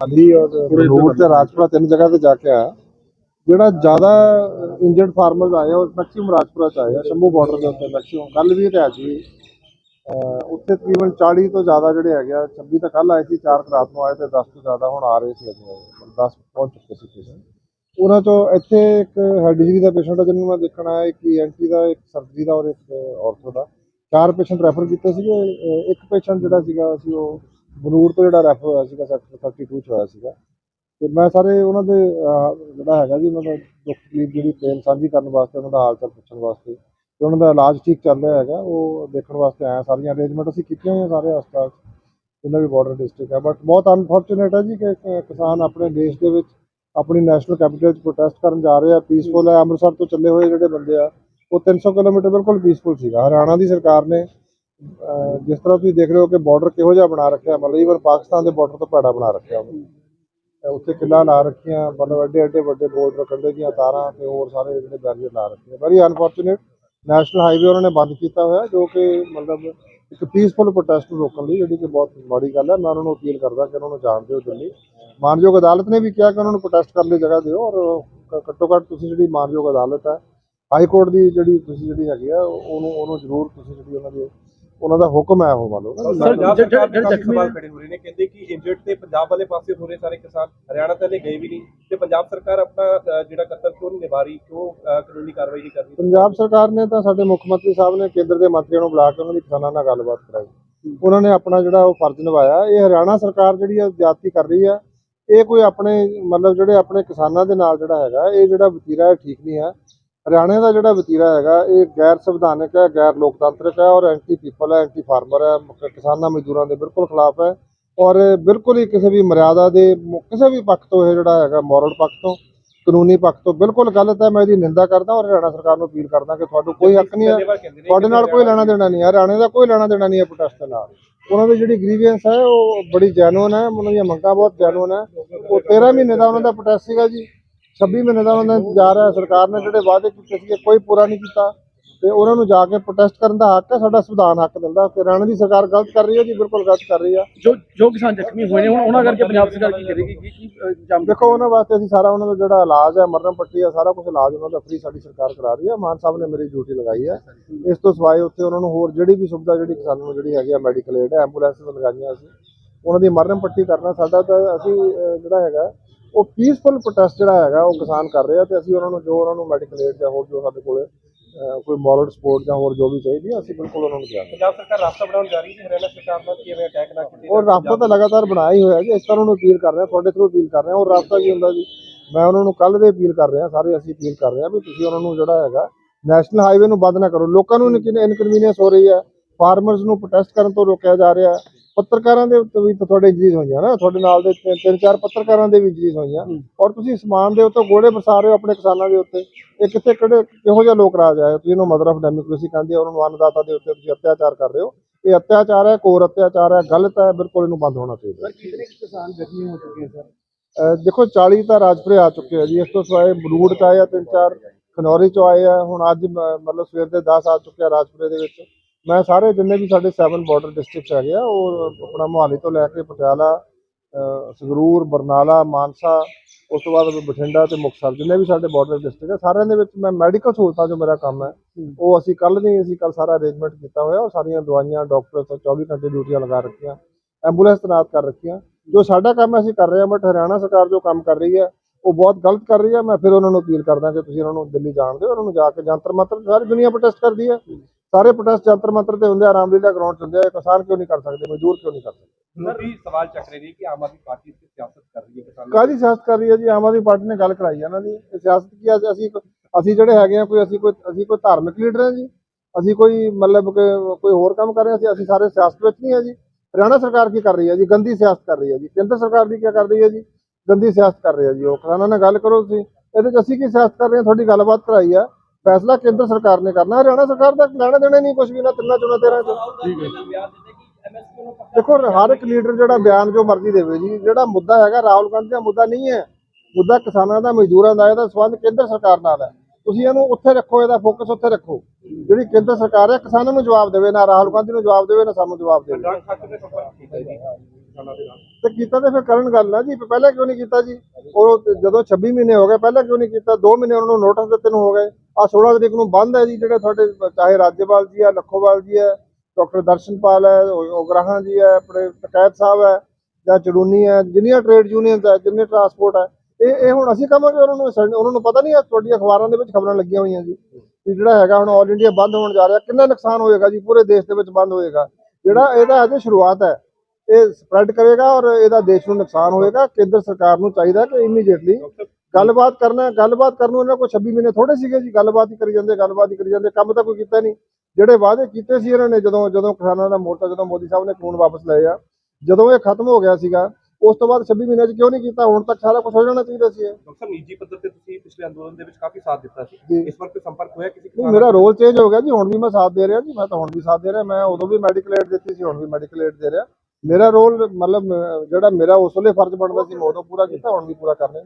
ਅਲੀ ਔਰ ਰੋਡ ਤੇ ਰਾਜਪੁਰਾ ਤਿੰਨ ਜਗ੍ਹਾ ਤੇ ਜਾ ਕੇ ਆਇਆ। ਜਿਹੜਾ ਜ਼ਿਆਦਾ ਇੰਜਰਡ ਫਾਰਮਰਸ ਆਏ ਆ, ਉਹ ਮੈਕਸਿਮਮ ਰਾਜਪੁਰਾ ਚ ਆਏ ਆ ਸ਼ੰਭੂ ਬਾਰਡਰ ਦੇ ਉੱਤੇ ਮੈਕਸਿਮਮ ਕੱਲ ਵੀ ਤੇ ਅੱਜ ਵੀ। ਉੱਥੇ ਤਕਰੀਬਨ 40 ਤੋਂ ਜ਼ਿਆਦਾ ਜਿਹੜੇ ਹੈਗੇ ਆ 26 ਤਾਂ ਕੱਲ ਆਏ ਸੀ 4 ਰਾਤ ਨੂੰ ਆਏ ਤੇ 10 ਤੋਂ ਜ਼ਿਆਦਾ ਹੁਣ ਆ ਰਹੇ ਸੀ ਅੱਜ। 10 ਪਹੁੰਚ ਚੁੱਕੇ ਸੀ ਪੇਸ਼ੈਂਟ ਉਹਨਾਂ ਚੋਂ ਇੱਥੇ ਇੱਕ ਹੈਡ ਡਿਜ਼ੀਜ਼ ਦਾ ਪੇਸ਼ੈਂਟ ਹੈ ਜਿਹਨੂੰ ਮੈਂ ਦੇਖਣ ਆਇਆ ਇੱਕ ਐਂਟੀ ਦਾ ਇੱਕ ਸਰਜਰੀ ਦਾ ਔਰ ਇੱਕ ਆਰਥੋ ਦਾ। ਚਾਰ ਪੇਸ਼ੈਂਟ ਰੈਫਰ ਕੀਤੇ ਸੀਗੇ। ਇੱਕ ਪੇਸ਼ੈਂਟ ਜਿਹੜਾ ਸੀਗਾ ਅਸੀਂ ਉਹ ਬਨੂੜ ਤੋਂ ਜਿਹੜਾ ਰੈਫਰ ਹੋਇਆ ਸੀਗਾ ਸੈਕਟਰ 32 ਚ ਹੋਇਆ ਸੀਗਾ। ਤੇ ਮੈਂ ਸਾਰੇ ਉਹਨਾਂ ਦੇ ਅਹ, ਜਿਹੜਾ ਹੈਗਾ ਜੀ ਉਹਨਾਂ ਦਾ ਦੁੱਖ ਤਕਲੀਫ ਜਿਹੜੀ ਪੇਨ ਸਾਂਝੀ ਕਰਨ ਵਾਸਤੇ ਉਹਨਾਂ ਦਾ ਹਾਲ ਚਾਲ ਪੁੱਛਣ ਵਾਸਤੇ ਤੇ ਉਹਨਾਂ ਦਾ ਇਲਾਜ ਠੀਕ ਚੱਲ ਰਿਹਾ ਹੈਗਾ ਉਹ ਦੇਖਣ ਵਾਸਤੇ ਆਇਆ ਸਾਰੀਆਂ ਅਰੇਂਜਮੈਂਟ ਅਸੀਂ ਕੀਤੀਆਂ ਹੋਈਆਂ ਸਾਰੇ ਹਸਪਤਾਲ 'ਚ, ਜਿੰਨਾ ਵੀ ਬਾਰਡਰ ਡਿਸਟ੍ਰਿਕਟ ਹੈ। ਬਟ ਬਹੁਤ ਅਨਫੋਰਚੂਨੇਟ ਹੈ ਜੀ ਕਿ ਇੱਕ ਕਿਸਾਨ ਆਪਣੇ ਦੇਸ਼ ਦੇ ਵਿੱਚ ਆਪਣੀ ਨੈਸ਼ਨਲ ਕੈਪੀਟਲ 'ਚ ਪ੍ਰੋਟੈਸਟ ਕਰਨ ਜਾ ਰਹੇ ਆ ਪੀਸਫੁਲ ਹੈ। ਅੰਮ੍ਰਿਤਸਰ ਤੋਂ ਚੱਲੇ ਹੋਏ ਜਿਹੜੇ ਬੰਦੇ ਆ ਉਹ 300 ਕਿਲੋਮੀਟਰ ਬਿਲਕੁਲ ਪੀਸਫੁਲ ਸੀਗਾ। ਹਰਿਆਣਾ ਦੀ ਸਰਕਾਰ ਨੇ ਜਿਸ ਤਰ੍ਹਾਂ ਤੁਸੀਂ ਦੇਖ ਰਹੇ ਹੋ ਕਿ ਬਾਰਡਰ ਕਿਹੋ ਜਿਹਾ ਬਣਾ ਰੱਖਿਆ, ਮਤਲਬ ਈਵਨ ਪਾਕਿਸਤਾਨ ਦੇ ਬਾਰਡਰ ਤੋਂ ਭੈੜਾ ਬਣਾ ਰੱਖਿਆ ਉਹਨੂੰ। ਉੱਥੇ ਕਿੱਲਾ ਲਾ ਰੱਖੀਆਂ, ਮਤਲਬ ਐਡੇ ਐਡੇ ਵੱਡੇ ਬੋਰਡ ਰੱਖਣ ਦੀਆਂ ਤਾਰਾਂ ਤੇ ਹੋਰ ਸਾਰੇ ਜਿਹੜੇ ਬੈਰੀਅਰ ਲਾ ਰੱਖੇ ਵੈਰੀ ਅਨਫੋਰਚੂਨੇਟ ਨੈਸ਼ਨਲ ਹਾਈਵੇ ਉਹਨਾਂ ਨੇ ਬੰਦ ਕੀਤਾ ਹੋਇਆ, ਜੋ ਕਿ ਮਤਲਬ ਇੱਕ ਪੀਸਫੁਲ ਪ੍ਰੋਟੈਸਟ ਨੂੰ ਰੋਕਣ ਲਈ, ਜਿਹੜੀ ਕਿ ਬਹੁਤ ਮਾੜੀ ਗੱਲ ਹੈ। ਮੈਂ ਉਹਨਾਂ ਨੂੰ ਅਪੀਲ ਕਰਦਾ ਕਿ ਉਹਨਾਂ ਨੂੰ ਜਾਣ ਦਿਓ ਦਿੱਲੀ। ਮਾਨਯੋਗ ਅਦਾਲਤ ਨੇ ਵੀ ਕਿਹਾ ਕਿ ਉਹਨਾਂ ਨੂੰ ਪ੍ਰੋਟੈਸਟ ਕਰਨ ਦੀ ਜਗ੍ਹਾ ਦਿਓ ਔਰ ਘੱਟੋ ਘੱਟ ਤੁਸੀਂ ਜਿਹੜੀ ਮਾਨਯੋਗ ਅਦਾਲਤ ਹੈ, ਹਾਈ ਕੋਰਟ ਦੀ ਜਿਹੜੀ ਤੁਸੀਂ ਜਿਹੜੀ ਹੈਗੀ ਆ, ਉਹਨੂੰ ਉਹਨੂੰ ਜ਼ਰੂਰ ਤੁਸੀਂ ਜਿਹੜੀ ਉਹਨਾਂ ਦੀ ਉਹਨਾਂ ਦਾ ਹੁਕਮ ਹੈ ਉਹ ਮੰਨ ਲਓ। ਨਾ ਸਰ ਪੰਜਾਬ ਜਿਹੜੇ ਸਰਕਾਰ ਦੇ ਜ਼ਖਮੀ ਖੜੇ ਹੋ ਰਹੇ ਨੇ। ਕਹਿੰਦੇ ਕਿ ਇੰਜਰਡ ਤੇ ਪੰਜਾਬ ਵਾਲੇ ਪਾਸੇ ਹੋ ਰਹੇ ਸਾਰੇ ਕਿਸਾਨ ਹਰਿਆਣਾ ਤੇ ਹਲੇ ਗਏ ਵੀ ਨਹੀਂ। ਤੇ ਪੰਜਾਬ ਸਰਕਾਰ ਆਪਣਾ ਜਿਹੜਾ ਕਤਲ ਕਿਉਂ ਨਹੀਂ ਨਿਭਾ ਰਹੀ? ਕਿਉਂ ਕਾਨੂੰਨੀ ਕਾਰਵਾਈ ਨਹੀਂ ਕਰ ਰਹੀ? ਪੰਜਾਬ ਸਰਕਾਰ ਨੇ ਤਾਂ ਸਾਡੇ ਮੁੱਖ ਮੰਤਰੀ ਸਾਹਿਬ ਨੇ ਕੇਂਦਰ ਦੇ ਮੰਤਰੀਆਂ ਨੂੰ ਬੁਲਾ ਕੇ ਉਹਨਾਂ ਦੀ ਕਿਸਾਨਾਂ ਨਾਲ ਗੱਲਬਾਤ ਕਰਾਈ। ਉਹਨਾਂ ਨੇ ਆਪਣਾ ਜਿਹੜਾ ਉਹ ਫਰਜ਼ ਨਿਭਾਇਆ। ਇਹ ਹਰਿਆਣਾ ਸਰਕਾਰ ਜਿਹੜੀ ਹੈ ਜ਼ਿਆਦਤੀ ਕਰ ਰਹੀ ਹੈ ਇਹ ਕੋਈ ਆਪਣੇ ਮਤਲਬ ਜਿਹੜੇ ਆਪਣੇ ਕਿਸਾਨਾਂ ਦੇ ਨਾਲ ਜਿਹੜਾ ਹੈਗਾ ਇਹ ਜਿਹੜਾ ਵਤੀਰਾ ਹੈ ਠੀਕ ਨਹੀਂ ਹੈ ਹਰਿਆਣੇ ਦਾ ਜਿਹੜਾ ਵਤੀਰਾ ਹੈਗਾ ਇਹ ਗੈਰ ਸੰਵਿਧਾਨਕ ਹੈ ਗੈਰ ਲੋਕਤੰਤਰਿਕ ਹੈ ਔਰ ਐਂਟੀ ਪੀਪਲ ਹੈ ਐਂਟੀ ਫਾਰਮਰ ਹੈ ਕਿਸਾਨਾਂ ਮਜ਼ਦੂਰਾਂ ਦੇ ਬਿਲਕੁਲ ਖਿਲਾਫ ਹੈ ਔਰ ਬਿਲਕੁਲ ਹੀ ਕਿਸੇ ਵੀ ਮਰਿਆਦਾ ਦੇ ਕਿਸੇ ਵੀ ਪੱਖ ਤੋਂ ਇਹ ਜਿਹੜਾ ਹੈਗਾ ਮੋਰਲ ਪੱਖ ਤੋਂ ਕਾਨੂੰਨੀ ਪੱਖ ਤੋਂ ਬਿਲਕੁਲ ਗਲਤ ਹੈ ਮੈਂ ਇਹਦੀ ਨਿੰਦਾ ਕਰਦਾ ਔਰ ਹਰਿਆਣਾ ਸਰਕਾਰ ਨੂੰ ਅਪੀਲ ਕਰਦਾ ਕਿ ਤੁਹਾਨੂੰ ਕੋਈ ਹੱਕ ਨਹੀਂ ਹੈ ਤੁਹਾਡੇ ਨਾਲ ਕੋਈ ਲੈਣਾ ਦੇਣਾ ਨਹੀਂ ਹੈ ਹਰਿਆਣੇ ਦਾ ਕੋਈ ਲੈਣਾ ਦੇਣਾ ਨਹੀਂ ਹੈ ਪ੍ਰੋਟੈਸਟ ਨਾਲ। ਉਹਨਾਂ ਦੀ ਜਿਹੜੀ ਗ੍ਰੀਵੈਂਸ ਹੈ ਉਹ ਬੜੀ ਜੈਨੂਨ ਹੈ ਉਹਨਾਂ ਦੀਆਂ ਮੰਗਾਂ ਬਹੁਤ ਜੈਨੂਨ ਹੈ। ਉਹ 13 ਮਹੀਨੇ ਦਾ ਉਹਨਾਂ ਦਾ ਪ੍ਰੋਟੈਸਟ ਸੀਗਾ ਜੀ। 26 ਮਹੀਨੇ ਦਾ ਉਹਨਾਂ ਦਾ ਇੰਤਜ਼ਾਰ ਹੈ ਸਰਕਾਰ ਨੇ ਜਿਹੜੇ ਵਾਅਦੇ ਕੀਤੇ ਸੀਗੇ ਕੋਈ ਪੂਰਾ ਨਹੀਂ ਕੀਤਾ। ਤੇ ਉਹਨਾਂ ਨੂੰ ਜਾ ਕੇ ਪ੍ਰੋਟੈਸਟ ਕਰਨ ਦਾ ਹੱਕ ਹੈ ਸਾਡਾ ਸੰਵਿਧਾਨ ਹੱਕ ਦਿੰਦਾ। ਕਿ ਹਰਿਆਣੇ ਦੀ ਸਰਕਾਰ ਗਲਤ ਕਰ ਰਹੀ ਹੈ ਜੀ ਬਿਲਕੁਲ ਗਲਤ ਕਰ ਰਹੀ ਹੈ। ਜੋ ਜੋ ਕਿਸਾਨ ਜ਼ਖਮੀ ਹੋਏ ਨੇ ਹੁਣ ਉਹਨਾਂ ਕਰਕੇ ਪੰਜਾਬ ਸਰਕਾਰ ਕੀ ਕਰੇਗੀ? ਕੀ ਇੰਤਜ਼ਾਮ ਦੇਖੋ ਉਹਨਾਂ ਵਾਸਤੇ ਅਸੀਂ ਸਾਰਾ ਉਹਨਾਂ ਦਾ ਜਿਹੜਾ ਇਲਾਜ ਹੈ ਮਰਨ ਪੱਟੀ ਹੈ ਸਾਰਾ ਕੁਝ ਇਲਾਜ ਉਹਨਾਂ ਦਾ ਫ੍ਰੀ ਸਾਡੀ ਸਰਕਾਰ ਕਰਾ ਰਹੀ ਹੈ। ਮਾਨ ਸਾਹਿਬ ਨੇ ਮੇਰੀ ਡਿਊਟੀ ਲਗਾਈ ਹੈ। ਇਸ ਤੋਂ ਸਿਵਾਏ ਉੱਥੇ ਉਹਨਾਂ ਨੂੰ ਹੋਰ ਜਿਹੜੀ ਵੀ ਸੁਵਿਧਾ ਜਿਹੜੀ ਕਿਸਾਨਾਂ ਨੂੰ ਜਿਹੜੀ ਹੈਗੀ ਆ ਮੈਡੀਕਲ ਏਡ ਐਂਬੂਲੈਂਸ ਲਗਾਈਆਂ ਅਸੀਂ। ਉਹਨਾਂ ਦੀ ਮਰਨ ਪੱਟੀ ਕਰਨਾ ਸਾਡਾ ਤਾਂ ਅਸੀਂ ਜਿਹੜਾ ਹੈਗਾ ਉਹ ਪੀਸਫੁਲ ਪ੍ਰੋਟੈਸਟ ਜਿਹੜਾ ਹੈਗਾ ਉਹ ਕਿਸਾਨ ਕਰ ਰਹੇ ਆ ਤੇ ਅਸੀਂ ਉਹਨਾਂ ਨੂੰ ਜੋ ਉਹਨਾਂ ਨੂੰ ਮੈਡੀਕਲ ਏਡ ਜਾਂ ਹੋਰ ਜੋ ਸਾਡੇ ਕੋਲੇ ਕੋਈ ਮੋਰਲ ਸਪੋਰਟ ਜਾਂ ਹੋਰ ਜੋ ਵੀ ਚਾਹੀਦੀ ਹੈ ਅਸੀਂ ਬਿਲਕੁਲ ਉਹਨਾਂ ਨੂੰ ਦਿਆਂਗੇ ਪੰਜਾਬ ਸਰਕਾਰ ਰਾਸਤਾ ਬਣਾਉਣ ਜਾ ਰਹੀ ਹੈ ਹਰਿਆਣਾ ਸਰਕਾਰ ਨਾਲ ਕਿਵੇਂ ਅਟੈਕ ਨਾ ਕੀਤੀ ਔਰ ਰਾਬਤਾ ਤਾਂ ਲਗਾਤਾਰ ਬਣਾਇਆ ਹੀ ਹੋਇਆ ਜੀ ਇਸ ਤਰ੍ਹਾਂ ਉਹਨੂੰ ਅਪੀਲ ਕਰ ਰਹੇ ਹਾਂ ਤੁਹਾਡੇ ਥਰੂ ਅਪੀਲ ਕਰ ਰਹੇ ਹਾਂ ਔਰ ਰਾਬਤਾ ਕੀ ਹੁੰਦਾ ਜੀ? ਮੈਂ ਉਹਨਾਂ ਨੂੰ ਕੱਲ ਦੇ ਅਪੀਲ ਕਰ ਰਿਹਾ ਸਾਰੇ ਅਸੀਂ ਅਪੀਲ ਕਰ ਰਹੇ ਹਾਂ ਵੀ ਤੁਸੀਂ ਉਹਨਾਂ ਨੂੰ ਜਿਹੜਾ ਹੈਗਾ ਨੈਸ਼ਨਲ ਹਾਈਵੇ ਨੂੰ ਬੰਦ ਨਾ ਕਰੋ। ਲੋਕਾਂ ਨੂੰ ਇਨਕਨਵੀਨੀਅੰਸ ਹੋ ਰਹੀ ਹੈ ਫਾਰਮਰਸ ਨੂੰ ਪ੍ਰੋਟੈਸਟ ਕਰਨ ਤੋਂ ਰੋਕਿਆ ਜਾ ਰਿਹਾ ਹੈ। ਪੱਤਰਕਾਰਾਂ ਦੇ ਉੱਤੇ ਵੀ ਤੁਹਾਡੇ ਇੰਜਰੀਜ਼ ਹੋਈਆਂ ਨਾ ਤੁਹਾਡੇ ਨਾਲ ਦੇ ਤਿੰਨ ਤਿੰਨ ਚਾਰ ਪੱਤਰਕਾਰਾਂ ਦੇ ਵੀ ਇੰਜਰੀਜ਼ ਹੋਈਆਂ। ਔਰ ਤੁਸੀਂ ਸਮਾਨ ਦੇ ਉੱਤੇ ਗੋਲੇ ਬਰਸਾ ਰਹੇ ਹੋ ਆਪਣੇ ਕਿਸਾਨਾਂ ਦੇ ਉੱਤੇ। ਇਹ ਕਿੱਥੇ ਕਿਹੜੇ ਕਿਹੋ ਜਿਹਾ ਲੋਕ ਰਾਜ ਹੈ? ਤੁਸੀਂ ਇਹਨੂੰ ਮਦਰ ਆਫ ਡੈਮੋਕ੍ਰੇਸੀ ਕਹਿੰਦੇ ਹੋ ਉਹਨਾਂ ਅੰਨਦਾਤਾ ਦੇ ਉੱਤੇ ਤੁਸੀਂ ਅਤਿਆਚਾਰ ਕਰ ਰਹੇ ਹੋ। ਇਹ ਅਤਿਆਚਾਰ ਹੈ ਕੋਰ ਅਤਿਆਚਾਰ ਹੈ ਗਲਤ ਹੈ ਬਿਲਕੁਲ ਇਹਨੂੰ ਬੰਦ ਹੋਣਾ ਚਾਹੀਦਾ। ਕਿੰਨੇ ਕਿਸਾਨ ਜ਼ਖਮੀ ਹੋ ਚੁੱਕੇ ਸਰ? ਦੇਖੋ 40 ਤਾਂ ਰਾਜਪੁਰੇ ਆ ਚੁੱਕੇ ਆ ਜੀ। ਇਸ ਤੋਂ ਸਿਵਾਏ ਬਰੂੜ ਚ ਆਏ ਆ ਤਿੰਨ ਚਾਰ ਖਨੌਰੀ ਚ ਆਏ ਆ। ਹੁਣ ਅੱਜ ਮਤਲਬ ਸਵੇਰ ਦੇ 10 ਆ ਚੁੱਕੇ ਆ ਰਾਜਪੁਰੇ ਦੇ ਵਿੱਚ। ਮੈਂ ਸਾਰੇ ਜਿੰਨੇ ਵੀ ਸਾਡੇ 7 ਬਾਰਡਰ ਡਿਸਟ੍ਰਿਕਟਸ ਹੈਗੇ ਆ ਉਹ ਆਪਣਾ ਮੁਹਾਲੀ ਤੋਂ ਲੈ ਕੇ ਪਟਿਆਲਾ ਸੰਗਰੂਰ ਬਰਨਾਲਾ ਮਾਨਸਾ ਉਸ ਤੋਂ ਬਾਅਦ ਬਠਿੰਡਾ ਤੇ ਮੁਕਤਸਰ ਜਿੰਨੇ ਵੀ ਸਾਡੇ ਬਾਰਡਰ ਡਿਸਟ੍ਰਿਕਟ ਆ ਸਾਰਿਆਂ ਦੇ ਵਿੱਚ ਮੈਂ ਮੈਡੀਕਲ ਸਹੂਲਤਾਂ ਜੋ ਮੇਰਾ ਕੰਮ ਹੈ। ਉਹ ਅਸੀਂ ਕੱਲ ਨਹੀਂ ਅਸੀਂ ਕੱਲ ਸਾਰਾ ਅਰੇਂਜਮੈਂਟ ਕੀਤਾ ਹੋਇਆ ਉਹ ਸਾਰੀਆਂ ਦਵਾਈਆਂ ਡਾਕਟਰ 24 ਘੰਟੇ ਡਿਊਟੀਆਂ ਲਗਾ ਰੱਖੀਆਂ ਐਂਬੂਲੈਂਸ ਤੈਨਾਤ ਕਰ ਰੱਖੀਆਂ। ਜੋ ਸਾਡਾ ਕੰਮ ਅਸੀਂ ਕਰ ਰਹੇ ਹਾਂ ਬਟ ਹਰਿਆਣਾ ਸਰਕਾਰ ਜੋ ਕੰਮ ਕਰ ਰਹੀ ਹੈ ਉਹ ਬਹੁਤ ਗਲਤ ਕਰ ਰਹੀ ਹੈ। ਮੈਂ ਫਿਰ ਉਹਨਾਂ ਨੂੰ ਅਪੀਲ ਕਰਦਾ ਕਿ ਤੁਸੀਂ ਉਹਨਾਂ ਨੂੰ ਦਿੱਲੀ ਜਾਣ ਦਿਓ ਉਹਨਾਂ ਨੂੰ ਜਾ ਕੇ ਜੰਤਰ ਮੰਤਰ ਸਾਰੀ ਦੁਨੀਆ ਪ੍ਰੋਟੈਸਟ ਕਰਦੀ ਹੈ। ਸਾਰੇ ਪ੍ਰੋਟੈਸਟ ਜੰਤਰ ਮੰਤਰ ਤੇ ਹੁੰਦੇ ਆ ਰਾਮਲੀਲਾ ਗਰਾਊਂਡ 'ਚ ਹੁੰਦੇ ਆ ਕਿਸਾਨ ਕਿਉਂ ਨਹੀਂ ਕਰ ਸਕਦੇ ਮਜ਼ਦੂਰ ਕਿਉਂ ਨਹੀਂ ਕਰ ਸਕਦੇ? ਸਵਾਲ ਚੱਕ ਰਹੇ ਨੇ ਕਿ ਆਮ ਆਦਮੀ ਪਾਰਟੀ ਇਸ ਤੇ ਸਿਆਸਤ ਕਰ ਰਹੀ ਹੈ ਕਿਸਾਨਾਂ ਕਾਹਦੀ ਸਿਆਸਤ ਕਰ ਰਹੀ ਹੈ ਜੀ? ਆਮ ਆਦਮੀ ਪਾਰਟੀ ਨੇ ਗੱਲ ਕਰਾਈ ਹੈ ਦੀ। ਇਹ ਸਿਆਸਤ ਕੀ ਹੈ? ਅਸੀਂ ਅਸੀਂ ਜਿਹੜੇ ਹੈਗੇ ਆ ਕੋਈ ਅਸੀਂ ਕੋਈ ਅਸੀਂ ਕੋਈ ਧਾਰਮਿਕ ਲੀਡਰ ਹਾਂ ਜੀ। ਅਸੀਂ ਕੋਈ ਮਤਲਬ ਕਿ ਕੋਈ ਹੋਰ ਕੰਮ ਕਰ ਰਹੇ ਅਸੀਂ ਅਸੀਂ ਸਾਰੇ ਸਿਆਸਤ ਵਿੱਚ ਨਹੀਂ ਹੈ ਜੀ। ਹਰਿਆਣਾ ਸਰਕਾਰ ਕੀ ਕਰ ਰਹੀ ਹੈ ਜੀ? ਗੰਦੀ ਸਿਆਸਤ ਕਰ ਰਹੀ ਹੈ ਜੀ। ਕੇਂਦਰ ਸਰਕਾਰ ਵੀ ਕੀ ਕਰ ਰਹੀ ਹੈ ਜੀ? ਗੰਦੀ ਸਿਆਸਤ ਕਰ ਰਹੀ ਹੈ ਜੀ। ਉਹ ਕਿਸਾਨਾਂ ਨਾਲ ਗੱਲ ਕਰੋ ਤੁਸੀਂ। ਇਹਦੇ 'ਚ ਅਸੀਂ ਕੀ ਸਿਆਸਤ ਕਰ ਰਹੇ ਹਾਂ? ਤੁਹਾਡੀ ਗੱਲਬਾਤ ਕਰਾਈ ਹੈ ਫੈਸਲਾ ਕੇਂਦਰ ਸਰਕਾਰ ਨੇ ਕਰਨਾ ਹਰਿਆਣਾ ਸਰਕਾਰ ਦਾ ਲੈਣਾ ਦੇਣਾ ਨਹੀਂ ਕੁਝ ਵੀ ਨਾ ਤਿੰਨਾਂ ਚੋਣਾਂ ਤੇਰਾਂ ਚ। ਦੇਖੋ ਹਰ ਇੱਕ ਲੀਡਰ ਜਿਹੜਾ ਬਿਆਨ ਜੋ ਮਰਜ਼ੀ ਦੇਵੇ ਜੀ ਜਿਹੜਾ ਮੁੱਦਾ ਹੈਗਾ ਰਾਹੁਲ ਗਾਂਧੀ ਦਾ ਮੁੱਦਾ ਨਹੀਂ ਹੈ। ਮੁੱਦਾ ਕਿਸਾਨਾਂ ਦਾ ਮਜ਼ਦੂਰਾਂ ਦਾ ਇਹਦਾ ਸੰਬੰਧ ਕੇਂਦਰ ਸਰਕਾਰ ਨਾਲ ਹੈ। ਤੁਸੀਂ ਇਹਨੂੰ ਉੱਥੇ ਰੱਖੋ ਇਹਦਾ ਫੋਕਸ ਉੱਥੇ ਰੱਖੋ। ਜਿਹੜੀ ਕੇਂਦਰ ਸਰਕਾਰ ਹੈ ਕਿਸਾਨਾਂ ਨੂੰ ਜਵਾਬ ਦੇਵੇ ਨਾ ਰਾਹੁਲ ਗਾਂਧੀ ਨੂੰ ਜਵਾਬ ਦੇਵੇ ਨਾ ਸਾਨੂੰ ਜਵਾਬ ਦੇਵੇ। ਤੇ ਕੀਤਾ ਤੇ ਫਿਰ ਕਰਨ ਗੱਲ ਨਾ ਜੀ ਪਹਿਲਾਂ ਕਿਉਂ ਨਹੀਂ ਕੀਤਾ ਜੀ? ਉਹ ਜਦੋਂ 26 ਮਹੀਨੇ ਹੋ ਗਏ ਪਹਿਲਾਂ ਕਿਉਂ ਨਹੀਂ ਕੀਤਾ? 2 ਮਹੀਨੇ ਉਹਨਾਂ ਨੂੰ ਨੋਟਿਸ ਦਿੱਤੇ ਨੂੰ ਹੋ ਗਏ। ਆ 16 ਤਰੀਕ ਨੂੰ ਬੰਦ ਹੈ ਜੀ, ਜਿਹੜੇ ਤੁਹਾਡੇ, ਚਾਹੇ ਰਾਜੇਵਾਲ ਜੀ ਆ ਲੱਖੋਵਾਲ ਜੀ ਹੈ, ਡਾਕਟਰ ਦਰਸ਼ਨਪਾਲ ਹੈ ਉਗਰਾਹਾਂ ਜੀ ਹੈ, ਆਪਣੇ ਟਕੈਤ ਸਾਹਿਬ ਹੈ, ਜਾਂ ਚੜੂਨੀ ਹੈ, ਜਿੰਨੀਆਂ ਟ੍ਰੇਡ ਯੂਨੀਅਨਸ ਹੈ, ਜਿੰਨੇ ਟਰਾਂਸਪੋਰਟ ਹੈ, ਇਹ ਇਹ ਹੁਣ ਅਸੀਂ ਕਹਾਂਗੇ ਉਹਨਾਂ ਨੂੰ ਉਹਨਾਂ ਨੂੰ ਪਤਾ ਨਹੀਂ ਹੈ, ਤੁਹਾਡੀਆਂ ਅਖਬਾਰਾਂ ਦੇ ਵਿੱਚ ਖਬਰਾਂ ਲੱਗੀਆਂ ਹੋਈਆਂ ਜੀ, ਵੀ ਜਿਹੜਾ ਹੈਗਾ ਹੁਣ ਆਲ ਇੰਡੀਆ ਬੰਦ ਹੋਣ ਜਾ ਰਿਹਾ, ਕਿੰਨਾ ਨੁਕਸਾਨ ਹੋਏਗਾ ਜੀ, ਪੂਰੇ ਦੇਸ਼ ਦੇ ਵਿੱਚ ਬੰਦ ਹੋਏਗਾ, ਜਿਹੜਾ ਇਹਦਾ ਅਜੇ ਸ਼ੁਰੂਆਤ ਹੈ, ਇਹ ਸਪਰੈਡ ਕਰੇਗਾ ਔਰ ਇਹਦਾ ਦੇਸ਼ ਨੂੰ ਨੁਕਸਾਨ ਹੋਏਗਾ, ਕੇਂਦਰ ਸਰਕਾਰ ਨੂੰ ਚਾਹੀਦਾ ਕਿ ਇਮੀਡੀਏਟਲੀ ਗੱਲਬਾਤ ਕਰਨਾ ਗੱਲਬਾਤ ਕਰਨ ਨੂੰ ਇਹਨਾਂ ਕੋਲ 26 ਮਹੀਨੇ ਥੋੜੇ ਸੀਗੇ ਜੀ ਗੱਲਬਾਤ ਹੀ ਕਰੀ ਜਾਂਦੇ ਗੱਲਬਾਤ ਹੀ ਕਰੀ ਜਾਂਦੇ ਕੰਮ ਤਾਂ ਕੋਈ ਕੀਤਾ ਨਹੀਂ। ਜਿਹੜੇ ਵਾਅਦੇ ਕੀਤੇ ਸੀ ਇਹਨਾਂ ਨੇ ਜਦੋਂ ਜਦੋਂ ਕਿਸਾਨਾਂ ਦਾ ਮੋਰਚਾ ਜਦੋਂ ਮੋਦੀ ਸਾਹਿਬ ਨੇ ਕਾਨੂੰਨ ਵਾਪਸ ਲਏ ਆ ਜਦੋਂ ਇਹ ਖਤਮ ਹੋ ਗਿਆ ਸੀਗਾ ਉਸ ਤੋਂ ਬਾਅਦ 26 ਮਹੀਨਿਆਂ 'ਚ ਕਿਉਂ ਨਹੀਂ ਕੀਤਾ? ਹੁਣ ਤੱਕ ਸਾਰਾ ਕੁਝ ਹੋ ਜਾਣਾ ਚਾਹੀਦਾ ਸੀ ਡਾਕਟਰ ਨਿੱਜੀ ਪੱਧਰ ਤੇ ਤੁਸੀਂ ਪਿਛਲੇ ਅੰਦੋਲਨ ਦੇ ਵਿੱਚ ਕਾਫੀ ਸਾਥ ਦਿੱਤਾ ਸੀ। ਇਸ ਵਾਰ ਕੋਈ ਸੰਪਰਕ ਹੋਇਆ ਕਿਸੇ ਕਿਸਾਨ ਮੇਰਾ ਰੋਲ ਚੇਂਜ ਹੋ ਗਿਆ ਜੀ ਹੁਣ ਵੀ ਮੈਂ ਸਾਥ ਦੇ ਰਿਹਾ ਜੀ ਮੈਂ ਤਾਂ ਹੁਣ ਵੀ ਸਾਥ ਦੇ ਰਿਹਾ ਮੈਂ ਉਦੋਂ ਵੀ ਮੈਡੀਕਲ ਏਡ ਦਿੱਤੀ ਸੀ ਹੁਣ ਵੀ ਮੈਡੀਕਲ ਏਡ ਦੇ ਰਿਹਾ। ਮੇਰਾ ਰੋਲ, ਮਤਲਬ, ਜਿਹੜਾ ਮੇਰਾ ਉਸ ਵੇਲੇ ਫਰਜ਼ ਬਣਦਾ ਸੀ, ਮੈਂ ਉਦੋਂ ਪੂਰਾ ਕੀਤਾ, ਹੁਣ ਵੀ ਪੂਰਾ ਕਰ ਰਿਹਾ